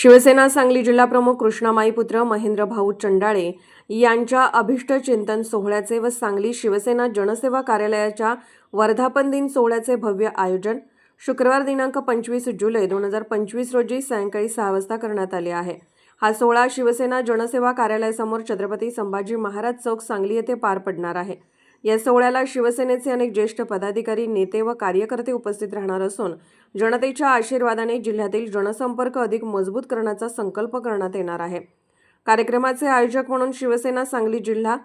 शिवसेना सांगली जिल्हाप्रमुख कृष्णामाई पुत्र महेंद्र भाऊ चंडाळे यांच्या अभिष्ट चिंतन सोहळ्याचे व सांगली शिवसेना जनसेवा कार्यालयाच्या वर्धापन दिन सोहळ्याचे भव्य आयोजन शुक्रवार दिनांक पंचवीस जुलै दोन हजार पंचवीस रोजी सायंकाळी सहा वाजता करण्यात आले आहे. हा सोहळा शिवसेना जनसेवा कार्यालयासमोर छत्रपती संभाजी महाराज चौक सांगली येथे पार पडणार आहे. या सोहळ्याला शिवसेनेचे अनेक ज्येष्ठ पदाधिकारी नेते व कार्यकर्ते उपस्थित राहणार असून जनतेच्या आशीर्वादाने जिल्ह्यातील जनसंपर्क अधिक मजबूत करण्याचा संकल्प करण्यात येणार आहे. कार्यक्रमाचे आयोजक म्हणून शिवसेना सांगली जिल्हा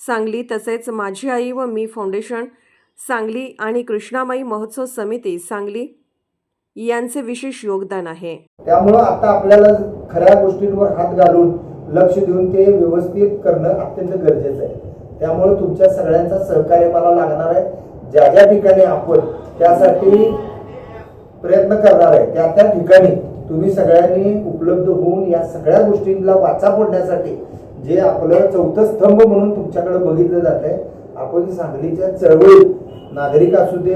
सांगली तसेच माझी आई व मी फाउंडेशन सांगली आणि कृष्णामाई महोत्सव समिती सांगली यांचे विशेष योगदान आहे. त्यामुळं आता आपल्याला खऱ्या गोष्टींवर हात घालून लक्ष देऊन ते व्यवस्थित करणं अत्यंत गरजेचं आहे. त्यामुळे तुमच्या सगळ्यांचं सहकार्य मला लागणार आहे. ज्या ज्या ठिकाणी आपण त्यासाठी प्रयत्न करणार आहे त्या त्या ठिकाणी तुम्ही सगळ्यांनी उपलब्ध होऊन या सगळ्या गोष्टींना वाचा फोडण्यासाठी जे आपलं चौथं स्तंभ म्हणून तुमच्याकडे बघितलं जात आहे आपण सांगलीच्या चळवळीत नागरिक असू दे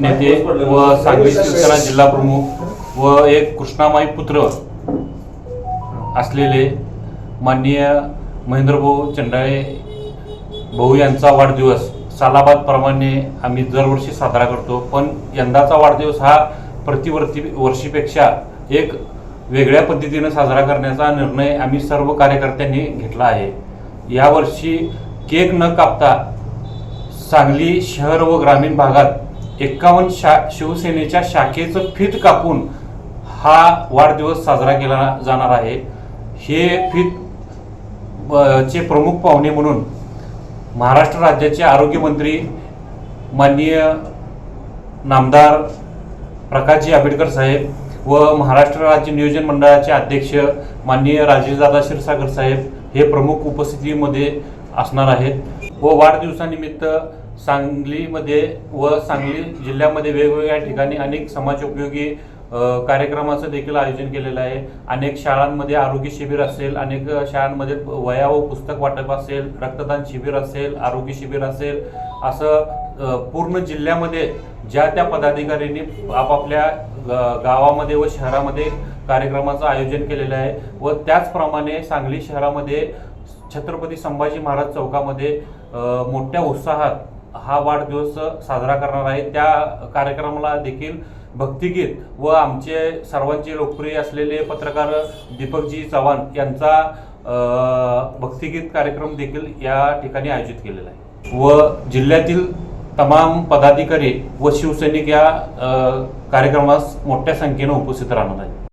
नेते व सांगली शिवसेना जिल्हा प्रमुख व एक कृष्णामाई पुत्र असलेले माननीय महेंद्रभाऊ चंडाळे भाऊ यांचा वाढदिवस सालाबादप्रमाणे आम्ही दरवर्षी साजरा करतो. पण यंदाचा वाढदिवस हा प्रतिवर्ती वर्षीपेक्षा एक वेगळ्या पद्धतीनं साजरा करण्याचा निर्णय आम्ही सर्व कार्यकर्त्यांनी घेतला आहे. यावर्षी केक न कापता सांगली शहर व ग्रामीण भागात एक्कावन्न शा शिवसेनेच्या शाखेचं फीत कापून हा वाढदिवस साजरा केला जाणार आहे. हे फीत चे प्रमुख पाहुणे म्हणून महाराष्ट्र राज्याचे आरोग्यमंत्री माननीय नामदार प्रकाशजी आंबेडकर साहेब व महाराष्ट्र राज्य नियोजन मंडळाचे अध्यक्ष माननीय राजेशदादा क्षीरसागर साहेब हे प्रमुख उपस्थितीमध्ये असणार आहेत व वाढदिवसानिमित्त सांगलीमध्ये व सांगली जिल्ह्यामध्ये वेगवेगळ्या ठिकाणी अनेक समाजोपयोगी कार्यक्रमाचं देखील आयोजन केलेलं आहे. अनेक शाळांमध्ये आरोग्य शिबिर असेल अनेक शाळांमध्ये वया व पुस्तक वाटप असेल रक्तदान शिबिर असेल आरोग्य शिबिर असेल असं पूर्ण जिल्ह्यामध्ये ज्या त्या पदाधिकाऱ्यांनी आपापल्या गावामध्ये व शहरामध्ये कार्यक्रमाचं आयोजन केलेलं आहे व त्याचप्रमाणे सांगली शहरामध्ये छत्रपती संभाजी महाराज चौकामध्ये मोठ्या उत्साहात हा वाढदिवस साजरा करणार आहे. त्या कार्यक्रमाला देखील भक्तिगीत व आमचे सर्वांचे लोकप्रिय असलेले पत्रकार दीपकजी चव्हाण यांचा भक्तिगीत कार्यक्रम देखील या ठिकाणी आयोजित केलेला आहे. व जिल्ह्यातील तमाम पदाधिकारी व शिवसैनिक या कार्यक्रमास मोठ्या संख्येनं उपस्थित राहणार आहेत.